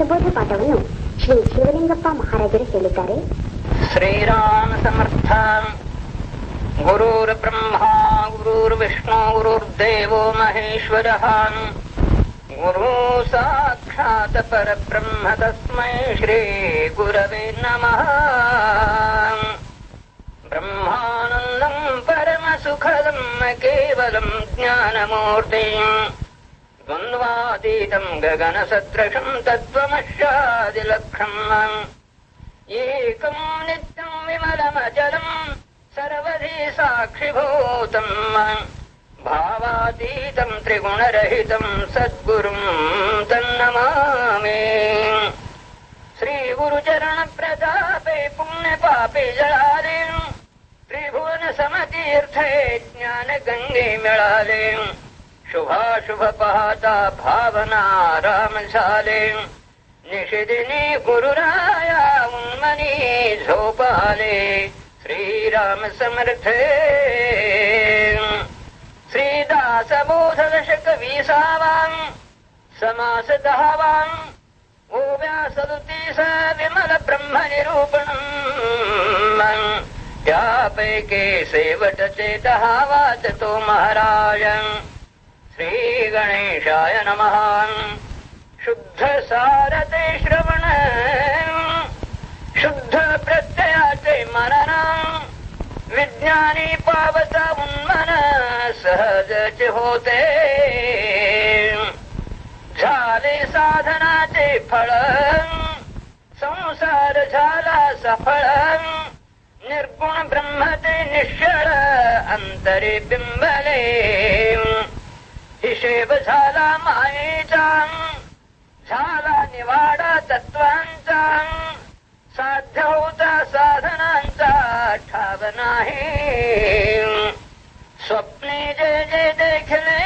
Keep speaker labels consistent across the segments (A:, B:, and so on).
A: ದಾಸಬೋಧ ಪಾಠವನ್ನು ಶ್ರೀ ಶಿವಲಿಂಗಪ್ಪ ಮಹಾರಾಜರು ಹೇಳಿದ್ದಾರೆ
B: ಶ್ರೀರಾಮ ಸಮರ್ಥ ಗುರುರ್ಬ್ರಹ್ಮ ಗುರುರ್ವಿಷ್ಣು ಗುರುರ್ದೇವೋ ಮಹೇಶ್ವರ ಗುರು ಸಾಕ್ಷಾತ್ ಪರಬ್ರಹ್ಮ ತಸ್ಮೈ ಶ್ರೀ ಗುರವೇ ನಮಃ ಬ್ರಹ್ಮಾನಂದಂ ಪರಮ ಸುಖದಂ ಕೇವಲಂ ಜ್ಞಾನಮೂರ್ತಿ द्वन्द्वातीतं गगन सदृशम् एकम् नित्यम् विमलमचलम् सर्वधि साक्षिभूतम् भावातीतम् त्रिगुणरहितम् सद्गुरुम् तन्नमामि। श्रीगुरुचरणप्रतापे पुण्यपापे पुण्य पापे जलालेम् त्रिभुवन समतीर्थे ज्ञान शुभाशुभपहाता भावना रामशाले निषदिनी गुरुराया मनी झोपाले। श्रीराम समर्थे श्रीदासबोधदशकवीसावाम् बोधदश कवीसा वाङ् समासतः वाङ्कृति स विमल ब्रह्म निरूपणैके सेवट चेतः वाचतो महाराजम् श्री गणेशाय नमः। शुद्ध सारते श्रवण। शुद्ध प्रत्ययाचे मनन। विज्ञानी पावसा उन्मन सहजच होते। झाले साधनाचे फळ। संसार झाला सफळ। निर्गुण ब्रह्म ते निश्चळ। अंतरे बिंबले। हिशेब झाला मायेचा झाला निवाडा तत्वांचा. साध्य होता साधनांचा ठाव नाही. स्वप्ने जे जे देखले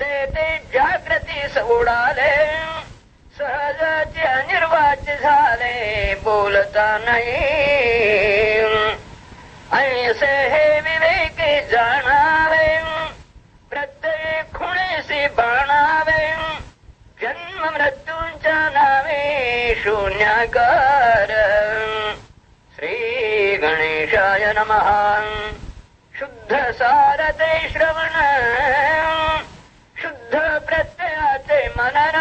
B: ते ते जागृतीस उडाले सहजाचे अनिर्वाच झाले बोलता नाही. ऐसे हे विवेक जाणार मृत्यूंच्या नावे शून्याकार श्री गणेशाय नमः। शुद्ध सारते श्रवण। शुद्ध प्रत्ययाचे मनन।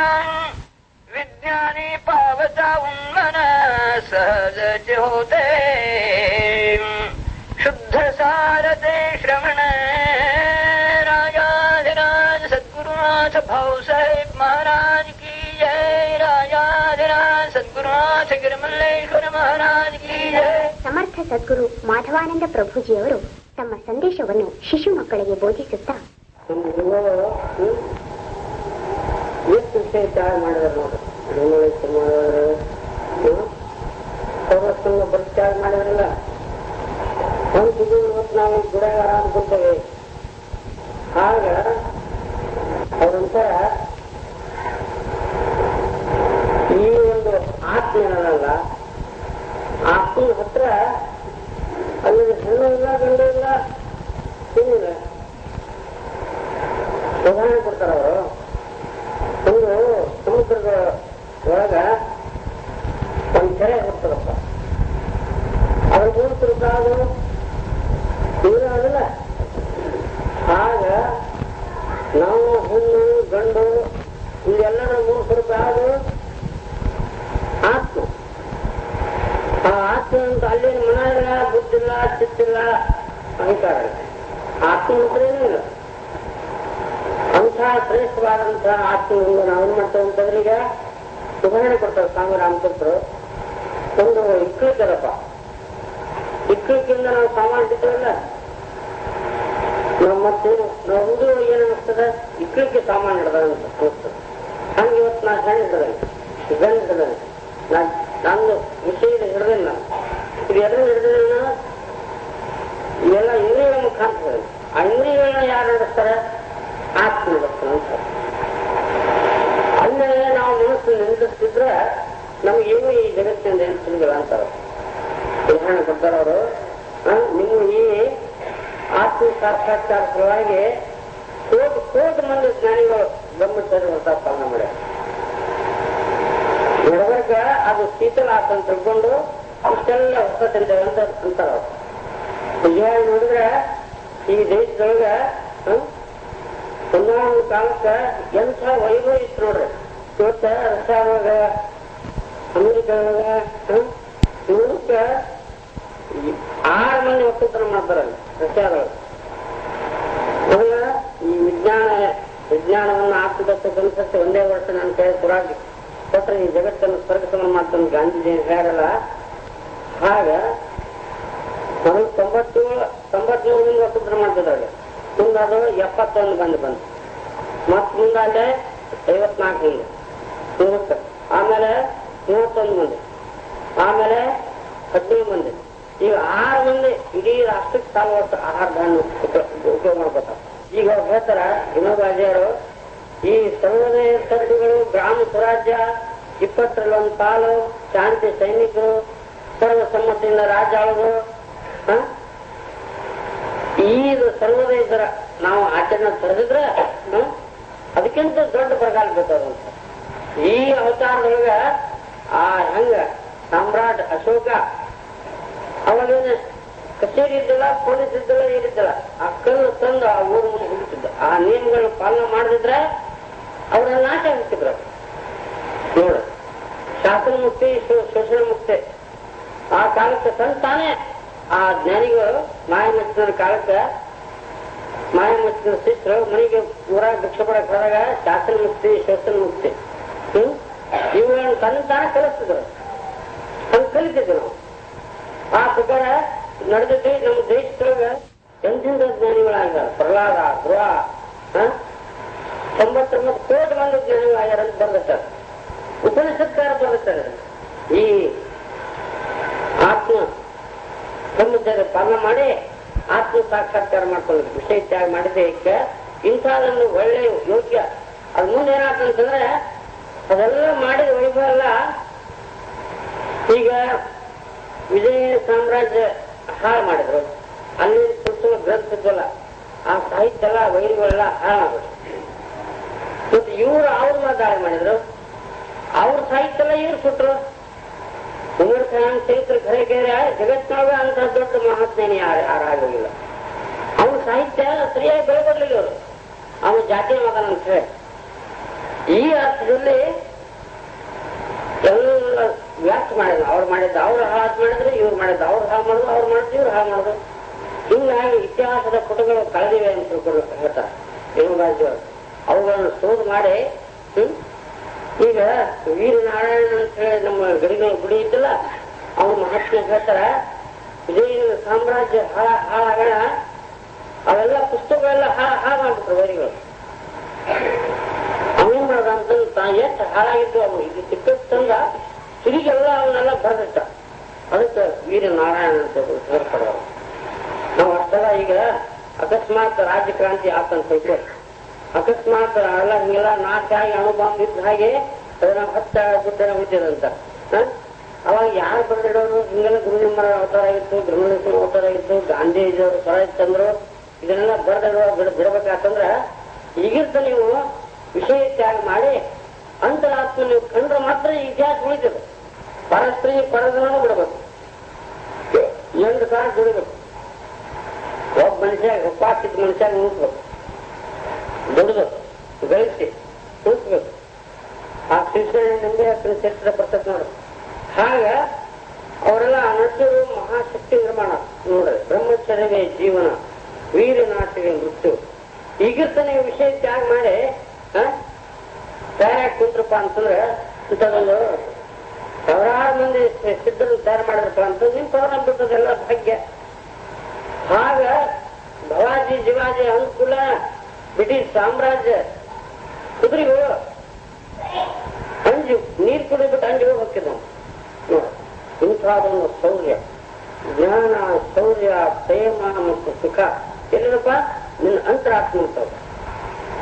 B: विज्ञानी पावता उन्मन। सहज होते। शुद्ध सारते श्रवण। राजाधिराज सद्गुरुनाथ भाऊसाहेब महाराज
A: ಸಮರ್ಥ ಸದ್ಗುರು ಮಾಧವಾನಂದ ಪ್ರಭುಜಿಯವರು ತಮ್ಮ ಸಂದೇಶವನ್ನು ಶಿಶು ಮಕ್ಕಳಿಗೆ ಬೋಧಿಸುತ್ತಾ
C: ಮಾಡಿದ್ರಲ್ಲ ಇವತ್ತು ಅವರಂತರ ಆತ್ಮ ಏನಲ್ಲ ಆತ್ಮನ ಹತ್ರ ಅಲ್ಲಿ ಹೆಣ್ಣು ಇಲ್ಲ, ಗಂಡು ಇಲ್ಲ ಏನಿಲ್ಲ ಉದಾಹರಣೆ ಕೊಡ್ತಾರ ಅವರು ಒಂದು ಸಮುದ್ರದ ಒಳಗ ಒಂದು ಕೆರೆ ಹೋಗ್ತದಪ್ಪ ಅದ್ರ ಮೂರು ಕಾದು ನೀರು ಅದಲ್ಲ ಆಗ ನಾವು ಹೆಣ್ಣು ಗಂಡು ಇದೆಲ್ಲ ಮೂರು ಸ್ವರೂಪ ಯಾವುದು ಆತ್ಮ ಆ ಆತ್ಮ ಅಂತ ಅಲ್ಲಿನ ಮನ ಇಲ್ಲ ಬುದ್ಧಿಲ್ಲ ಚಿತ್ತಿಲ್ಲ ಅಹಂಕಾರ ಇಲ್ಲ ಆತ್ಮ ಹತ್ರ ಏನೂ ಇಲ್ಲ ಅಂತಹ ಶ್ರೇಷ್ಠವಾದಂತಹ ಆತ್ಮವನ್ನು ನಾವು ಏನ್ ಮಾಡ್ತೇವೆ ಅಂತಂದ್ರೆ ಈಗ ಉದಾಹರಣೆ ಕೊಡ್ತಾರೆ ಸ್ವಾಮಿ ರಾಮಚಂದ್ರ ಒಂದು ಇಕ್ಕಳಿದ್ದರಪ್ಪ ಇಕ್ಕಳಿಕಿಂದ ನಾವು ಸಾಮಾನ್ಯದಲ್ಲ ನಮ್ಮ ಮತ್ತು ನಮ್ದು ಏನ್ ಅನಿಸ್ತದೆ ಇಕ್ಕಳಿಕೆ ಸಾಮಾನು ಹಿಡ್ದ ಅನಿಸ್ತದೆ ಹಂಗೆ ಇವತ್ತು ನಾ ಹೆಣ್ಣು ಹಿಡ್ದಾನೆ ಗಂಡು ಹಿಡ್ದಾನೆ ನಾ ನಂದು ವಿಷಯ ಹಿಡ್ದಿಲ್ಲ. ಇದು ಎದ್ರ ಹಿಡ್ದಿಲ್ಲ ಇವೆಲ್ಲ ಇಂದ್ರಿಯಗಳ ಮುಖಾಂತರ. ಆ ಇಂದ್ರಿಯಗಳನ್ನ ಯಾರು ನಡೆಸ್ತಾರೆ? ಆತ್ಮ ನಡೆಸ್ತಾರೆ ಅಂತ. ಅಲ್ಲೇ ನಾವು ಮನಸ್ಸು ನಿಂದಿಸ್ತಿದ್ರೆ ನಮಗೇನು ಈ ಜಗತ್ತಿನಿಂದ ಏನು ತಿಳಿದಿಲ್ಲ ಅಂತಾರೆ ಉದಾಹರಣೆ ಕೊಡ್ತಾರೆ ಅವರು. ನಿಮ್ಮ ಈ ಆತ್ಮ ಸಾಕ್ಷಾತ್ಕಾರ ಸಲುವಾಗಿ ಕೋಟಿ ಕೋಟಿ ಮಂದಿ ಜ್ಞಾನಿಗಳು ಬ್ರಹ್ಮಚಾರಿ ಸ್ಥಾನ ಮಾಡ್ಯಾರ ಹುಡುಗರ್ಗ ಅದು ಶೀತಲ ಆತ ಅಂತ ತಿಳ್ಕೊಂಡು ಇಷ್ಟೆಲ್ಲ ಹೊಸ ಅಂತ ಅಂತಾರ. ನಿಜವಾಗಿ ನೋಡಿದ್ರೆ ಈ ದೇಶದೊಳಗ ಒಂದೊಂದು ಕಾಲಕ್ಕೆ ಎಂಥ ವೈಭವ ಇತ್ತು ನೋಡ್ರಿ. ಇವತ್ತ ರಷ್ಯಾದೊಳಗ ಇವಕ್ಕ ಈ ಆರು ಮಂದಿ ಒಕ್ಕೂಟನ ಮಾಡ್ತಾರಲ್ಲಿ ರಷ್ಯಾದವರು ಈ ವಿಜ್ಞಾನ ವಿಜ್ಞಾನವನ್ನು ಆರ್ಥಿಕತೆ ಕಲಿಸಕ್ಕೆ ಒಂದೇ ವರ್ಷ ನಾನು ಕೇಳಿ ಕೊಡಾಗಿ ಕೊಟ್ಟರೆ ಈ ಜಗತ್ತನ್ನು ಸಮ ಮಾಡ್ತಾನೆ ಗಾಂಧೀಜಿ ಹೇಳಲ್ಲ ಆಗ ಮೊದಲು ತೊಂಬತ್ತೇಳು ಮಂದಿ ಒಕ್ಕೂಟನ ಮಾಡ್ತಿದ್ದಾರೆ ಮುಂದೆ ಅದು ಎಪ್ಪತ್ತೊಂದು ಬಂದು ಬಂತು ಮತ್ತೆ ಮುಂದಾಲೆ ಐವತ್ನಾಲ್ಕು ಮಂದಿ ಆಮೇಲೆ ಮೂವತ್ತೊಂದು ಮಂದಿ ಆಮೇಲೆ ಹದಿನೇಳು ಮಂದಿ ಈಗ ಆರು ಮಂದಿ ಇಡೀ ರಾಷ್ಟ್ರಕ್ಕೆ ಸಾಲುವಷ್ಟು ಆಹಾರ ಧಾನ್ಯ ಉಪ- ಉಪಯೋಗ ಮಾಡ್ಕೊತಾರೆ ಈಗ ಅವ್ರು ಹೇಳ್ತಾರ ವಿನೋಬ ಅಜಯರು, ಈ ಸರ್ವೋದಯ ಸರಕುಗಳು ಗ್ರಾಮ ಸ್ವರಾಜ್ಯ, ಇಪ್ಪತ್ತರಲ್ಲೊಂದು ಪಾಲು, ಶಾಂತಿ ಸೈನಿಕರು ಸರ್ವಸಮ್ಮತಿಯಿಂದ ರಾಜ್ಯ ಆಳುದು ಹ? ಈ ಸರ್ವೋದಯ ದರ ನಾವು ಆಚರಣೆ ತಡೆದಿದ್ರೆ? ಅದಕ್ಕಿಂತ ದೊಡ್ಡ ಬರಗಾಲ ಬೇಕಾದಂತ ಈ ಅವತಾರದೊಳಗ ಆ ಹೆಂಗ ಸಾಮ್ರಾಟ್ ಅಶೋಕ ಅವಾಗೇನೆ ಕಚೇರಿ ಇದ್ದಲ್ಲ, ಪೊಲೀಸ್ ಇದ್ದಲ್ಲ ಏನಿದ್ದಲ್ಲ ಆ ಕಲ್ಲು ತಂದು ಆ ಊರು ಮುಂದೆ ಹೋಗುತ್ತಿದ್ದ ಆ ನಿಯಮಗಳನ್ನ ಪಾಲನೆ ಮಾಡದಿದ್ರೆ ಅವ್ರ ನಾಶ ಆಗ್ತಿದ್ರ ನೋಡು, ಶಾಸನ ಮುಕ್ತಿ ಶೋಷಣ ಮುಕ್ತಿ. ಆ ಕಾಲಕ್ಕೆ ಸಂತಾನೆ ತಾನೇ ಆ ಜ್ಞಾನಿಗಳು ಮಾಯಮಚ್ಚಿನ ಕಾಲಕ್ಕೆ ಮಾಯಮಚ್ಚಿನ ಶಿಷ್ಯರು ಮನೆಗೆ ಊರಾಗ ಭಿಕ್ಷೆ ಪಡಕ್ ಹೋದಾಗ ಶಾಸನ ಮುಕ್ತಿ, ಶೋಷಣ ಮುಕ್ತಿ. ಹ್ಮ್? ಇವುಗಳನ್ನು ತನ್ನ ತಾನ ಕಲಿಸ್ತಿದ್ರು ಹಂಗೆ ಕಲಿತಿದ್ರು ನಾವು ಆ ಪ್ರಕಾರ ನಡೆದಿದ್ದು ನಮ್ಮ ದೇಶದೊಳಗ ಎಂತೆಂಥ ಜ್ಞಾನಿಗಳಾಗ ಪ್ರಹ್ಲಾದ, ಧ್ರುವ? ತೊಂಬತ್ತೊಂಬತ್ತು ಕೋಟಿ ಮಂದಿ ಜ್ಞಾನಿಗಳಾಗ್ಯಾರ ಅಂತ ಉಪನಿಷತ್ಕಾರ ಬರ್ದಿರ್ತಾರೆ ಈ ಆತ್ಮ ಬ್ರಹ್ಮಚರ್ಯ ಪಾಲನೆ ಮಾಡಿ ಆತ್ಮ ಸಾಕ್ಷಾತ್ಕಾರ ಮಾಡ್ಕೊಳ್ಳೋದು. ವಿಷಯ ತ್ಯಾಗ ಇಂಥದನ್ನು ಒಳ್ಳೆಯ ಒಳ್ಳೆ ಯೋಗ್ಯ. ಅದು ಮುಂದೆ ಏನಾಗ್ತಂತಂದ್ರೆ ಅದೆಲ್ಲ ಮಾಡಿದ ವೈಭವ ಅಲ್ಲ, ಈಗ ವಿಜಯ ಸಾಮ್ರಾಜ್ಯ ಹಾಳು ಮಾಡಿದ್ರು. ಅಲ್ಲಿ ಸುತ್ತಲೂ ಗ್ರಂಥ ಇದ್ವಲ್ಲ, ಆ ಸಾಹಿತ್ಯ ಎಲ್ಲ ವೈರಿಗಳೆಲ್ಲ ಹಾಳಾಗ್ಬಿಟ್ಟು ಮತ್ತೆ ಇವರು ಅವ್ರ ಮೇಲೆ ದಾಳಿ ಮಾಡಿದ್ರು. ಅವ್ರ ಸಾಹಿತ್ಯ ಎಲ್ಲ ಇವ್ರು ಸುಟ್ರು ಉಮರ್ ಖಾನ್ ಚೈತ್ರ ಕೇರೆ ಜಗತ್ತಿನೊಳಗ ಅಂತ ದೊಡ್ಡ ಮಹಾತ್ಮೇನೆ ಯಾರು ಅವ್ರ ಸಾಹಿತ್ಯ ಸರಿಯಾಗಿ ಬೆಳೆ ಬರಲಿಲ್ಲ ಅವರು ಅವನು ಜಾತಿ ಮಗನ ಅಂತ ಹೇಳಿ. ಈ ಅರ್ಥದಲ್ಲಿ ಎಲ್ಲ ವ್ಯಾಪ್ತ ಮಾಡಿದ್ರು. ಅವ್ರು ಮಾಡಿದ್ದು, ಅವ್ರು ಹಾಳು ಮಾಡಿದ್ರು, ಇವ್ರು ಮಾಡಿದ್ದು. ಅವ್ರು ಹಾ ಮಾಡಿದ್ರು ಅವ್ರು ಮಾಡಿದ್ರು ಇವ್ರು ಹಾಳು ಮಾಡಿದ್ರು ಹಿಂಗಾಗಿ ಇತಿಹಾಸದ ಪುಟಗಳು ಕಳೆದಿವೆ ಅಂತ ತಿಳ್ಕೊಳ್ಬೇಕು ಹೇಳ್ತಾರೆ. ದೇವರಾಜು ಅವುಗಳನ್ನು ಶೋಧ ಮಾಡಿ, ಹ್ಮ್? ಈಗ ವೀರನಾರಾಯಣ ಅಂತ ಹೇಳಿ ನಮ್ಮ ಗಡಿಗಳ ಗುಡಿ ಇದ್ದಲ್ಲ, ಅವ್ರ ಮಹಾತ್ಮ ಹೇಳ್ತಾರ, ವಿಜಯನ ಸಾಮ್ರಾಜ್ಯ ಹಾಳ ಹಾಳಾಗಣ. ಅವೆಲ್ಲ ಪುಸ್ತಕಗಳೆಲ್ಲ ಹಾಳ ಹಾಳು ಮಾಡ್ಬಿಟ್ರು ವೈರಿಗಳು ಅವೇನ್ ಮಾಡ್ದ ಅಂತಂದ್ರೆ ತಾ ಎಷ್ಟು ಹಾಳಾಗಿದ್ದು ಅವನು. ಇದು ಚಿಕ್ಕದ್ ತಂದ ತಿರುಗೆಲ್ಲ ಅವನ್ನೆಲ್ಲ ಬರೆದಿಟ್ಟ. ಅದಕ್ಕೆ ವೀರ ನಾರಾಯಣ ಅಂತ ಹೆಸರು ನಾವು ಅಷ್ಟೆಲ್ಲ ಈಗ ಅಕಸ್ಮಾತ್ ರಾಜಕ್ರಾಂತಿ ಆತಂತ ತಿಳ್ಕೊಳ್ಳಿ ಅಕಸ್ಮಾತ್ ಅಲ್ಲ ಹಿಂಗೆಲ್ಲ ನಾಶ ಆಗಿ ಅಣುಬಾಂಬ್ ಇದ್ದ ಹಾಗೆ ಅದನ್ನ ಹತ್ತ ಬುದ್ಧನ ಹುಟ್ಟಿದಂತ ಅವಾಗ ಯಾರು ಬರೆದಿಡೋರು ಹಿಂಗೆಲ್ಲ ಗುರುನಿಮ್ಮರ ಅವತಾರ ಆಗಿತ್ತು ಬ್ರಹ್ಮಣೇಶ್ವರ ಅವತಾರ ಆಗಿತ್ತು ಗಾಂಧೀಜಿಯವರು ಸ್ವರಾಜ್ ಚಂದ್ರು ಇದನ್ನೆಲ್ಲ ಬರೆದಿಡುವ ಬಿಡ ಬಿಡಬೇಕಾತಂದ್ರ ಈಗಿರ್ತ ನೀವು ವಿಷಯ ತ್ಯಾಗ ಮಾಡಿ ಅಂತರಾತ್ಮ ನೀವು ಕಂಡ್ರೆ ಮಾತ್ರ ಈ ಇತಿಹಾಸ ಉಳಿತದೆ ಪರಸ್ತ್ರೀ ಪರದನ ಬಿಡಬೇಕು. ಎರಡು ಕಾಲ ದುಡಿಬೇಕು. ಒಬ್ಬ ಮನುಷ್ಯ ಉಪಾಸಿದ ಮನುಷ್ಯ ಉಳಿಸ್ಬೇಕು. ದುಡಿದು ಗಳಿಸಿ ಉಳಿಸ್ಬೇಕು ಆ ಶಿಕ್ಷಣ ನಿಂಬೆ ಚರಿತ್ರೆ ಬರ್ತದೆ ನೋಡಿ. ಹಾಗ ಅವರೆಲ್ಲ ನಡೆಸಿರು ಮಹಾಶಕ್ತಿ ನಿರ್ಮಾಣ. ನೋಡ್ರಿ, ಬ್ರಹ್ಮಚರ್ಯವೇ ಜೀವನ ವೀರನಾಟಿಗೆ ಮೃತ್ಯು. ಈಗಿರ್ತಾನೆ ವಿಷಯ ತ್ಯಾಗ ಮಾಡಿ ತಯಾರಾಗಿ ಕೂತ್ರಪ್ಪ ಅಂತಂದ್ರೆ ಇಂಥದೊಂದು ಸಾವಿರಾರು ಮಂದಿ ಸಿದ್ಧರು ತಯಾರು ಮಾಡಿದ್ರಪ್ಪ ಅಂತ ನಿಮ್ ಪವನ ಬಿಟ್ಟದೆಲ್ಲ ಭಾಗ್ಯ. ಆಗ ಭವಾಜಿ ಜಿವಾಜಿ ಅನುಕೂಲ, ಬ್ರಿಟಿಷ್ ಸಾಮ್ರಾಜ್ಯ ಕುದುರೆಗಳು ಅಂಜು, ನೀರು ಕುಡಿದ್ಬಿಟ್ಟು ಅಂಜು ಹೋಗ್ತಿದ್ದ ಇಂಥದೊಂದು ಶೌರ್ಯ, ಜ್ಞಾನ, ಶೌರ್ಯ, ಪ್ರೇಮ ಮತ್ತು ಸುಖ. ಎಲ್ಲಿರಪ್ಪ ನಿನ್ನ ಅಂತರಾತ್ಮ ಅಂತವ್ರು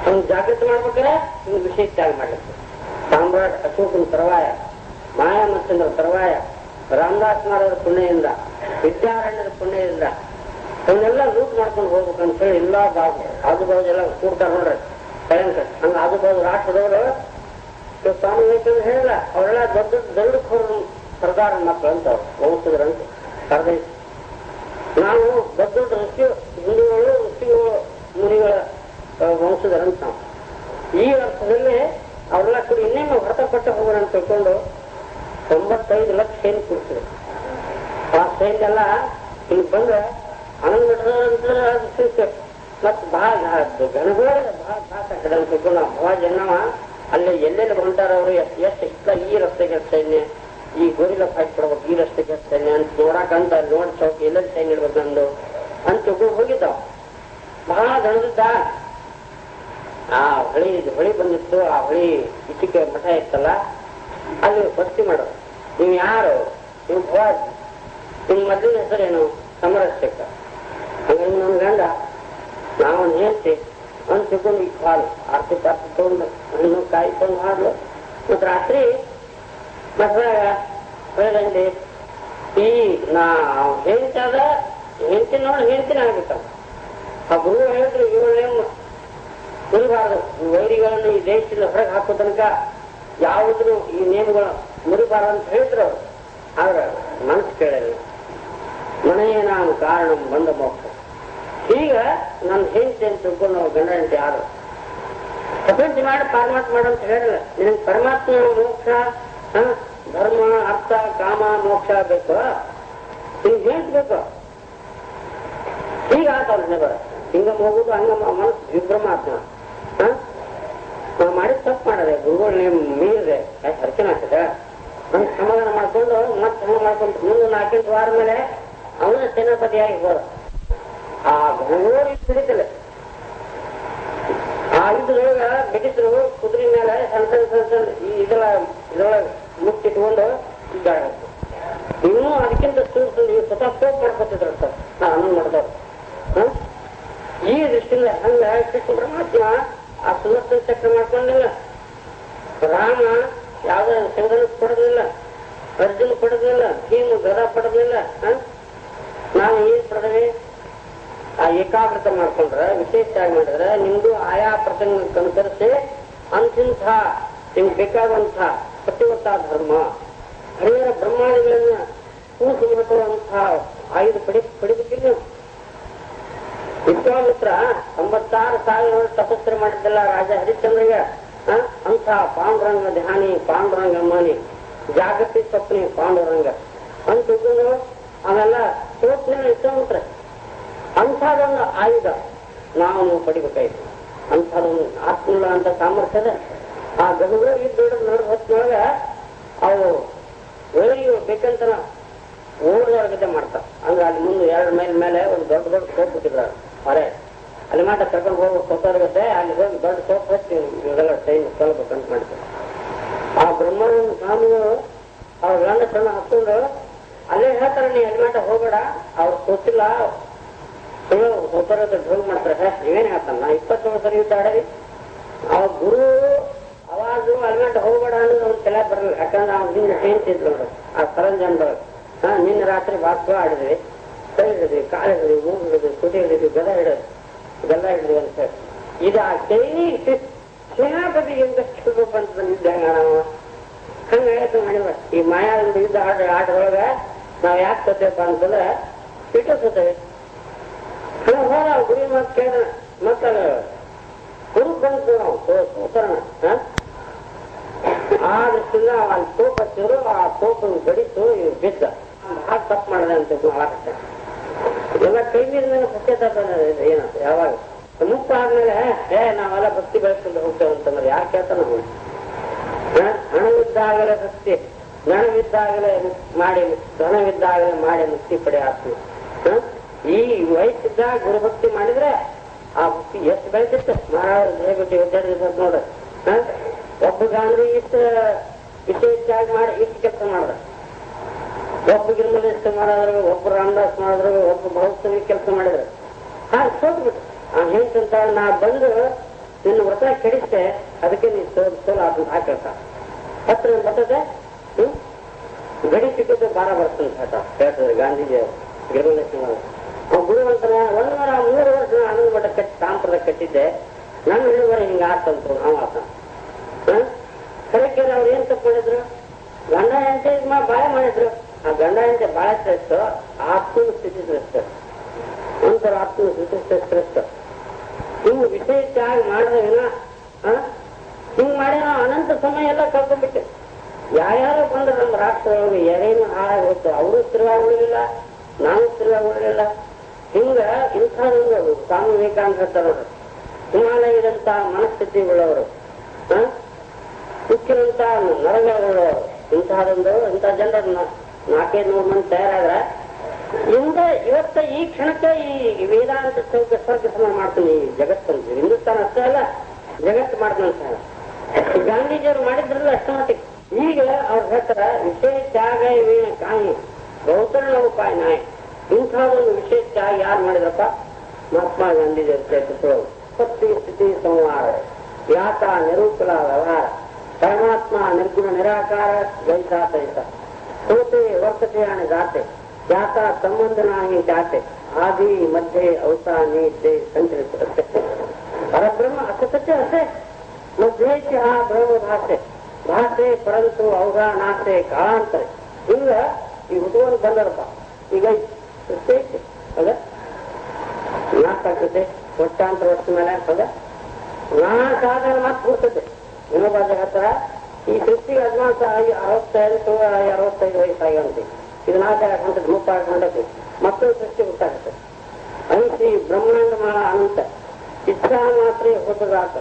C: ಅವ್ನು ಜಾಗೃತಿ ಮಾಡ್ಬೇಕಾದ್ರೆ ಇನ್ನು ವಿಷಯ ತ್ಯಾಗ ಮಾಡ್ಲಿಕ್ಕೆ ಸಾಮ್ರಾಟ್ ಅಶೋಕನ ತರವಾಯ ಮಾಯಾಮಚಂದ್ರ ತರವಾಯ, ರಾಮದಾಸ್ ಮಾರವರ ಪುಣ್ಯದಿಂದ, ವಿದ್ಯಾರಣ್ಯರ ಪುಣ್ಯದಿಂದ ಅವನ್ನೆಲ್ಲ ಲೂಟ್ ಮಾಡ್ಕೊಂಡು ಹೋಗ್ಬೇಕಂತ ಹೇಳಿ ಎಲ್ಲ ಬಾಬು ಆಜು ಬಾಜು ಎಲ್ಲ ಕೂಡ್ತಾರೆ ನೋಡ್ರಿ. ಭಯಂಕರ. ಹಂಗ ಆಜು ಬಾಜು ರಾಷ್ಟ್ರದವರು ಸ್ವಾಮಿ ವಿವೇಕಾನಂದ ಹೇಳಿಲ್ಲ, ಅವರೆಲ್ಲ ದೊಡ್ಡ ದೊಡ್ಡ ಗರುಡಖೋರ ಸರ್ದಾರ ಮಕ್ಕಳು ಅಂತ ವಂಶದ್ರಂತೆ ಕರ್ದೈತಿ ನಾವು ದೊಡ್ಡ ದೊಡ್ಡ ಋಷಿ ಹಿಂದೂಗಳು ಋಷಿಗಳು ಮುನಿಗಳ ವಂಶದರಂತ ನಾವು ಈ ಅರ್ಥದಲ್ಲಿ ಅವರೆಲ್ಲ ಕೂಡ ಇನ್ನೇನು ಹೊರತಪಟ್ಟ ಹೋಗೋಣ ಅಂತ ತಿಳ್ಕೊಂಡು ತೊಂಬತ್ತೈದು ಲಕ್ಷ ಸೈನ್ಯ ಕೊಡ್ತೀವಿ ಆ ಸೈನ್ಯ ಎಲ್ಲ ಇಲ್ಲಿ ಬಂದ್ರೆ ಅನಂತ ಮಠದ ಮತ್ ಭಾಳ ಬಹಳ ಭಾಳ ಕಡೆ ಅಂತ ತಿಳ್ಕೊಂಡು ಬಹಳ ಜನವ ಅಲ್ಲಿ ಎಲ್ಲೆಲ್ಲಿ ಹೊಂಟಾರ ಅವರು ಎಷ್ಟು ಎಷ್ಟು ಈ ರಸ್ತೆಗೆ ಸೈನ್ಯ, ಈ ಗೋರಿಲ ಫೈಟ್ ಕೊಡ್ಬೇಕು ಈ ರಸ್ತೆಗೆ ಸೈನ್ಯ ಅಂತ ನೋಡಕ್ ಅಂತ ನೋಡ್ ಚೌಕ್ ಎಲ್ಲೆಲ್ಲಿ ಸೈನ್ಯ ಇಡ್ಬೇಕು ನಂದು ಅಂತ ಹೋಗಿದ್ದಾವ. ಬಹಳ ದಣದಿದ್ದ ಆ ಹೊಳಿ ಹೊಳಿ ಬಂದಿತ್ತು, ಆ ಹೊಳಿ ಇಟ್ಟಿಗೆ ಮಠ ಇತ್ತಲ್ಲ, ಅಲ್ಲಿ ಭಕ್ತಿ ಮಾಡೋದು ನೀವು ಯಾರು? ನೀವು ಭವಾಜ್ ನಿಮ್ಮ ಮೊದಲಿನ ಹೆಸರೇನು? ಸಮರಶೇಖರ್ ಹಂಗಾಗಿ ನನ್ನ ಗಂಡ. ನಾವೊಂದು ಹೇಳ್ತಿ ಒಂದು ತಗೊಂಡು ಈಗ ಹಾಲು ಆರ್ತಿ ಪಾರ್ತಿ ತಗೊಂಡು ಹಣ್ಣು ಕಾಯಿ ತಂದು ಹಾಲು ಮತ್ತು ರಾತ್ರಿ ಮಕ್ಕಳಾಗ ಬೆಳಗಂಡಿ ಈ ನಾ ಹೇಳ್ತಾದ ಹೆಂಡತಿ ನೋಡಿ ಹೇಳ್ತೀನಿ ಆಗ್ಬೇಕಲ್ಲ ಆ ಗುರು ಹೇಳಿದ್ರು, ಇವಳೇ ಮುರಿಬಾರದು ವೈರಿಗಳನ್ನು ಈ ದೇಶದಿಂದ ಹೊರಗೆ ಹಾಕೋ ತನಕ ಯಾವುದ್ರು ಈ ನೇಮಗಳು ಮುರಿಬಾರದು ಅಂತ ಹೇಳಿದ್ರು ಅವ್ರು. ಆದ್ರೆ ಮನಸ್ಸು ಕೇಳಲಿಲ್ಲ. ಮನೆಯ ನಾನು ಕಾರಣ ಬಂದ ಮೋಕ್ಷ. ಈಗ ನನ್ನ ಹೆಂಡತಿ ಅಂತ ತಿಳ್ಕೊಂಡು ನಾವು ಗಂಡ ಹೆಂಡತಿ ಯಾರು ಪ್ರಪಂಚ ಮಾಡಿ ಪರಮಾತ್ಮ ಮಾಡು ಅಂತ ಹೇಳಿಲ್ಲ. ನಿನಗೆ ಪರಮಾತ್ಮ ಮೋಕ್ಷ? ಧರ್ಮ, ಅರ್ಥ, ಕಾಮ, ಮೋಕ್ಷ ಬೇಕು? ನಿಮ್ಗೆ ಹೇಳ್ಬೇಕು ಈಗ ಆತವ್ರ ನೆಬರ ಹಿಂಗ ಹೋಗುದು ಹಂಗ ಮನಸ್ಸು ವಿಭ್ರಮ ಆತ ನಾವು ಮಾಡಿದ ತಪ್ಪು ಮಾಡದೆ, ಗುರುಗಳು ಮೀರಿದೆ. ಅರ್ಚನೆ ಆಗ್ತದೆ ಅಂತ ಸಮಾಧಾನ ಮಾಡ್ಕೊಂಡು ಮತ್ತೆ ಹಂಗ ಮಾಡ್ಕೊಂಡು ಮುಂದೆ ನಾಲ್ಕೆಂಟು ವಾರ ಮೇಲೆ ಅವನ ಸೇನಾಪತಿ ಆಗಿರ್ಬೋದು. ಆ ಗುರುಗಳು ಹಿಡಿತಲ್ಲ. ಆ ಇದ್ರೊಳಗ ಬ್ರಿಟಿಷರು ಕುದುರೆ ಮೇಲೆ ಸಣ್ಣ ಸಣ್ಣ ಸಣ್ಣ ಇದರ ಇದ್ರೊಳಗೆ ಮುಚ್ಚಿಟ್ಕೊಂಡು ಇದ್ದಾಳೆ ಇನ್ನೂ ಅದಕ್ಕಿಂತ ಸ್ವತಃ ಪೋಪ್ ಮಾಡ್ಕೊತಿದ್ರು. ನಿಮ್ಗೆ ಬೇಕಾದಂತಹ ಸತ್ಯವತ್ತ ಧರ್ಮ, ಹರಿಹರ ಬ್ರಹ್ಮಾದಿಗಳನ್ನ ಮಾಡುವಂತಹ ಆಯುಧ ಪಡಿ, ಪಡಿಬೇಕಿಲ್ಲ. ವಿಶ್ವಾಮಿತ್ರ ತೊಂಬತ್ತಾರು ಸಾವಿರ ವರ್ಷ ತಪಸ್ಸರೆ ಮಾಡಿದ್ದಲ್ಲ ರಾಜ ಹರಿಶ್ಚಂದ್ರಿಗೆ ಅಂತಹ ಪಾಂಡುರಂಗ ಧ್ಯಾನಿ, ಪಾಂಡುರಂಗ ಮಾನಿ ಜಾಗತಿಕ ಸ್ವಪ್ನಿ ಪಾಂಡುರಂಗ. ಅಂತ ಅವೆಲ್ಲ ಸೋಪ್ನ ವಿಶ್ವಾಮಿತ್ರ ಅಂಥದೊಂದು ಆಯುಧ ನೀವು ಪಡಿಬೇಕಾಯ್ತು. ಅಂಥದೊಂದು ಆತ್ಮುಲ್ಲ ಅಂತ ಸಾಮರ್ಥ್ಯದ ಆ ಗರುಡ ಇದ್ದ ನಡೆದ ಹೊತ್ತಿನೊಳಗ ಅವು ಒಳಗೆ ಬೇಕಂತ ಓಡೋರ್ಗತೆ ಮಾಡ್ತಾರ. ಅಂದ್ರೆ ಅಲ್ಲಿ ಮುಂದೆ ಎರಡು ಮೈಲ್ ಮೇಲೆ ಒಂದು ದೊಡ್ಡ ದೊಡ್ಡ ಸೋಪ್ ಬಿಟ್ಟಿದ್ರು ಹೊರೆ. ಅಲ್ಲಿ ಮಾತ್ರ ಕರ್ಕೊಂಡು ಹೋಗೋ ಸೋತಾರ್ಗತೆ ಅಲ್ಲಿ ಹೋಗಿ ದೊಡ್ಡ ಸೋಪ್ ಹೊತ್ತಿ ಇವೆಲ್ಲ ಟೈಮ್ ಸೊಲ್ಬೇಕಂತ ಮಾಡ್ತಾರೆ ಆ ಬ್ರಹ್ಮಾನಂದ ಸ್ವಾಮಿಗಳು ಅವ್ರ ಗಂಡ ಸಣ್ಣ ಹಾಕೊಂಡು ಅಲ್ಲೇ ಹೇಳ್ತಾರೆ, ನೀ ಅಲ್ಲಿ ಮಾಟ ಹೋಗಬೇಡ, ಅವ್ರು ಗೊತ್ತಿಲ್ಲ. ಸುಳ್ಳು ಡ್ರೋಲ್ ಮಾಡ್ತಾರೆ. ನೀವೇನ್ ಹೇಳ್ತಾನ? ನಾ ಇಪ್ಪತ್ತೇಳು ಸರಿ ಯುದ್ಧ ಆ ಗುರು ಅವಾಜು ಅಲ್ಮೆಂಟ್ ಹೋಗ್ಬೇಡ ಅನ್ನೋದು ಅವ್ನು ತಲೆ ಬರಲ್ಲ. ಯಾಕಂದ್ರೆ ಅವ್ನ ಹಿಂದೆ ಸೇಂತಿದ್ರು ನೋಡು, ಆ ಸರಂಜಾನದೊಳಗೆ ಹಾ, ನಿನ್ನೆ ರಾತ್ರಿ ಬಾಸ್ಕೋ ಆಡಿದ್ವಿ ಕೈ ಹಿಡಿದ್ವಿ ಕಾಲು ಹಿಡಿದ್ವಿ ಮೂಗು ಹಿಡಿದ್ವಿ ಕುಟಿ ಹಿಡಿದ್ವಿ ಗದ ಹಿಡಿದ್ವಿ ಗಲ್ಲ ಹಿಡಿದ್ವಿ ಅಂತ. ಇದು ಆ ಕೈನಿ ಸೇನಾಪತಿಗಿಂತ ಎಂದಷ್ಟು ಬಂತ ಬಂದಿದ್ದಂಗ ನಾವು ಹಂಗ ಹೇಳ್ತು ಮಾಡಿವ. ಈ ಮಾಯಾದಿಂದ ಇದ್ದ ಆಟ ಆಟದೊಳಗ ನಾವ್ ಯಾಕೆ ಸತ್ತೇವಪ್ಪ ಅಂತಂದ್ರೆ, ಇಟ್ಟು ಸತ್ತೇವೆ. ಹಂಗ ಹೋದ ಗುರಿ ಮತ್ತೆ ಕೇಳ ಮತ್ತ ಗುರು ಬಂತು ನಾವು. ಸೋತರಣ ಆ ದೃಷ್ಟಿಯಿಂದ ಅಲ್ಲಿ ತೋಪ ಹಚ್ಚಿದ್ರು ಆ ತೋಪ್ ಗಡಿತು ಇವ್ ಬಿದ್ದ. ಭಾಳ ತಪ್ಪು ಮಾಡಿದೆ ಅಂತ ಮಾಡಾಕತ್ತೆ ಎಲ್ಲ ಕೈ ಮೀರಿದ ಪಶ್ಚಾತ್ತಾಪ ಏನಂತ ಯಾವಾಗ? ಮುಕ್ತ ಆದ್ಮೇಲೆ ಏ ನಾವೆಲ್ಲ ಭಕ್ತಿ ಬೆಳೆಸ್ಕೊಂಡು ಹೋಗ್ತೇವೆ ಅಂತಂದ್ರೆ ಯಾರು ಕೇಳ್ತಾನ? ಹಣವಿದ್ದಾಗಲೇ ಭಕ್ತಿ ಜ್ಞಾನವಿದ್ದಾಗಲೇ ಮಾಡಿ, ಧನವಿದ್ದಾಗಲೇ ಮಾಡಿ ಮುಕ್ತಿ ಪಡೆ ಆತ್ಮ? ಈ ವಯಸ್ಸಿದ್ದಾಗ ಗುರುಭಕ್ತಿ ಮಾಡಿದ್ರೆ ಆ ಭಕ್ತಿ ಎಷ್ಟು ಬೆಳೆದಿತ್ತು? ಮಹಾರಾಜ ಹೇಗೆ ವಿದ್ಯಾರ್ಥಿ ನೋಡ. ಒಬ್ಬ ಗಾಂಧಿ ಇಷ್ಟ ವಿಶೇಷವಾಗಿ ಮಾಡಿ ಇಷ್ಟು ಕೆಲಸ ಮಾಡಿದ. ಒಬ್ಬ ಇಷ್ಟ ಮಾಡಿದ್ರು, ಒಬ್ಬ ರಾಮದಾಸ್ ಮಾಡಿದ್ರು, ಒಬ್ಬ ಭೌಸ್ತವಿ ಕೆಲಸ ಮಾಡಿದ್ರು. ಹಾಗೆ ಸೋತ್ಬಿಟ್ಟು ಆ ಹೆಂಗಂತ ನಾ ಬಂದು ನಿನ್ನ ವ್ರತ ಕೆಡಿಸ್ತೆ ಅದಕ್ಕೆ ನೀ ಸೋಲ್ ಸೋಲ್ ಅದನ್ನ ಕೆಲಸ ಹತ್ರ ಬರ್ತದೆ? ಗಡಿ ಸಿಕ್ಕಿದ್ದು ಬಾರ ಬರ್ತದೆ ಅಂತ ಹೇಳ್ತಾರೆ ಗಾಂಧೀಜಿ ಗಿರಿಮಲೇಶ್ವರ ಅವ್ನು ಗುರುವಂತನ ಒಂದೂರ ಮೂರು ವರ್ಷ ಆನಂದ ಮಠ ಕಟ್ಟಿ ಸಾಂಪ್ರದ ಕಟ್ಟಿದ್ದೆ. ನನ್ನ ಇಳುವರೆ ಹಿಂಗ ಆಗ್ತಂತ ಅವ ಆತ ಹ? ಕರೆಕ್ಟರ್ ಅವ್ರು ಏನ್ ತಪ್ಪು ಮಾಡಿದ್ರು? ಗಂಡ ಹೆಂಡತಿ ಬಾಳೆ ಮಾಡಿದ್ರು. ಆ ಗಂಡ ಹೆಂಡತಿ ಬಾಳೆ ಶ್ರೇಷ್ಠ ಆತ್ಮ ಸ್ಥಿತಿ ಶ್ರೇಷ್ಠ ಒಂಥರ ಆತ್ಮ ಸ್ಥಿತಿ ಶ್ರೇಷ್ಠ ಹಿಂಗ್ ವಿಷಯ ಆಗಿ ಮಾಡಿದ ವಿನ ಆ? ಹಿಂಗ್ ಮಾಡಿ ನಾವು ಅನಂತ ಸಮಯ ಎಲ್ಲ ಕಳ್ಕೊಂಡ್ಬಿಟ್ಟೆ. ಯಾರ್ಯಾರು ಬಂದ್ರೆ ನಮ್ಮ ರಾಷ್ಟ್ರದೊಳಗೆ ಯಾರೇನು ಹಾಳಾಗೋಯ್ತು ಅವರು ಸ್ಥಿರವಾಗಿ ಉಳಿಲಿಲ್ಲ ನಾನು ತಿರುವಾಗಿ ಉಳಿಲಿಲ್ಲ ಹಿಂಗ ಇಂಥದೊಂದು ಸ್ವಾಮಿ ವಿವೇಕಾನಂದ ಹಿಮಾಲಯದಂತಹ ಮನಸ್ಥಿತಿ ಉಳ್ಳವರು. ಆ? ಹುಚ್ಚಿನಂತ ನರಗಳು ಇಂತಹದೊಂದು, ಇಂಥ ಜನರನ್ನ ನಾಲ್ಕೈದು ನೂರು ಮಂದಿ ತಯಾರಾದ್ರ, ಹಿಂದೆ, ಇವತ್ತ ಈ ಕ್ಷಣಕ್ಕೆ ಈ ವೇದಾಂತ ಚೌಕ ಸ್ವರ್ಗ ಸಮ ಮಾಡ್ತೀನಿ. ಈ ಜಗತ್ತಂತ ಹಿಂದೂಸ್ತಾನ ಅಷ್ಟೇ ಅಲ್ಲ, ಜಗತ್ತು ಮಾಡ್ತೀನಿ ಹೇಳ. ಗಾಂಧೀಜಿಯವರು ಮಾಡಿದ್ರಲ್ಲ ಅಷ್ಟು ಈಗ ಅವ್ರ ಹೇಳ್ತಾರ ವಿಷಯ ತ್ಯಾಗ ವೀಣ ಕಾಯಿ. ಗೌತಮ ಉಪಾಯ ಇಂಥ ಒಂದು ವಿಷಯ ತ್ಯಾಗ ಯಾರು ಮಾಡಿದ್ರಪ್ಪ? ಮಹಾತ್ಮ ಗಾಂಧೀಜಿಯವ್ರ ಸತ್ಯ ಸ್ಥಿತಿ ಸಂಹಾರ. ಯಾತ ನಿರೂಪಲ ವ್ಯವಹಾರ. ಪರಮಾತ್ಮ ನಿರ್ಗುಣ ನಿರಾಕಾರ ಗೈತ ತೈತ ಸೋತೆ ವರ್ತತೆ ಅಣೆ ದಾತೆ ಯಾತ ಸಂಬಂಧನಾಗಿ ಜಾತೆ ಆದಿ ಮಧ್ಯೆ ಅವಸಾನಿ ತೆ ಸಂಚರಿಸುತ್ತೆ ಪರಬ್ರಹ್ಮ ಅಸತ್ಯ ಅಸೆ ಮಧ್ಯೆ ಹಾ ಬ್ರಹ್ಮ ಭಾಷೆ ಭಾಷೆ ಪರಂತು ಅವಘ ನಾಶೆ ಕಾಳಾಂತರೆ ಹಿಂಗ ಈ ಹುಡುಗರು ಬಂದರಪ್ಪ ಈಗ ಸೃಷ್ಟಿ ಐತಿ ಅದ ನಾಶ ಆಗ್ತದೆ ವರ್ಷಾಂತರ ವರ್ಷ ಮೇಲೆ ಹೌದಾ ನಾಶ ಆದಾಗ ಮತ್ತೆ ಕೂರ್ತದೆ ಇನ್ನೊಬ್ಬ ಹತ್ರ ಈ ಸೃಷ್ಟಿ ಹದಿನಾಲ್ಕು ಅರವತ್ತೈದು ಅರವತ್ತೈದು ವಯಸ್ಸಾಗಿರುತ್ತೆ ಇದು ನಾಶ ಆಗಂತದ್ದು ಮುಪ್ಪಾಗಂತದ್ದು ಮತ್ತೊಂದು ಸೃಷ್ಟಿ ಗೊತ್ತಾಗುತ್ತೆ ಐಸಿ ಬ್ರಹ್ಮಾಂಡ ಮಾಡ ಅನಂತ. ಇಚ್ಛಾ ಮಾತ್ರ ಹೊಸದಾತ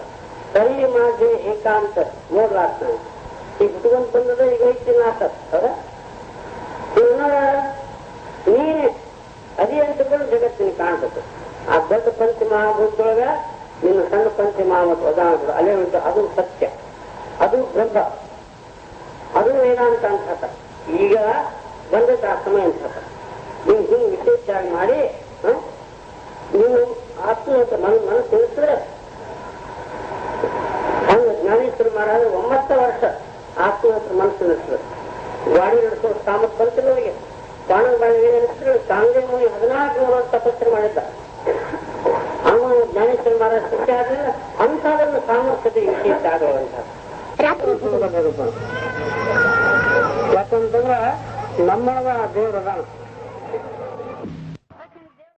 C: ಸರಿ ಮಾಜೆ ಏಕಾಂತ ನೋಡ್ಲಾತ ಈ ಹುಟ್ಕೊಂಡ್ ಬಂದದ ಈಗ ಐತಿ ನಾಶ ಹೌದಾ? ನೀನೆ ಅದೇ ಅಂತಕೊಂಡು ಜಗತ್ತಿನ ಕಾಣ್ತದೆ ಆ ದೊಡ್ಡ ಪಂಚಮಹಾಭೂತದೊಳಗ ನಿನ್ನ ಸಣ್ಣ ಪಂಚಮಹಾಭೂತ ಉದಾಹರಣೆ ಅಲ್ಲೇ ಉಂಟು ಅದು ಸತ್ಯ. ಅದು ಬ್ರಹ್ಮ ಅದು ವೇದಾಂತ ಅಂತ. ಈಗ ಬಂದ ಸಮಯ ಅಂತ. ನೀವು ಹಿಂಗ್ ವಿಶೇಷವಾಗಿ ಮಾಡಿ ನೀವು ಆತ್ಮ ಅಂತ ಮನ, ಮನಸ್ಸು ತಿಳಿಸಿದ್ರೆ, ಹಂಗ ಜ್ಞಾನೇಶ್ವರ ಮಹಾರಾಜ ಒಂಬತ್ತು ವರ್ಷ ಆತ್ಮೀಯತೆ ಮನಸ್ಸು ನಡೆಸಿದ್ರು ಗಾಡಿ ನಡೆಸೋ ಸಾಮರ್ಥ್ಯ ಬಂತಿರೋರಿಗೆ ಬಾಣ ಬಾಳಿ ನಡೆಸಿದ್ರು ಕಾಂಗ್ರೆಸ್ ಮುನಿ ಹದಿನಾಲ್ಕು ನೂರ ತಪಸ್ಸು ಮಾಡಿದ್ದ. ಅವನು ಜ್ಞಾನೇಶ್ವರ ಮಹಾರಾಜ ಶಿಕ್ಷೆ ಆದ್ರೆ ಅಂಥದನ್ನು ಸಾಮರ್ಥ್ಯತೆ ವಿಶೇಷ ಆಗುವಂತ ಯಾಕಂತಂದ್ರ ನಮ್ಮೊಳಗ ದೇವ್ರ ಅದಾನ.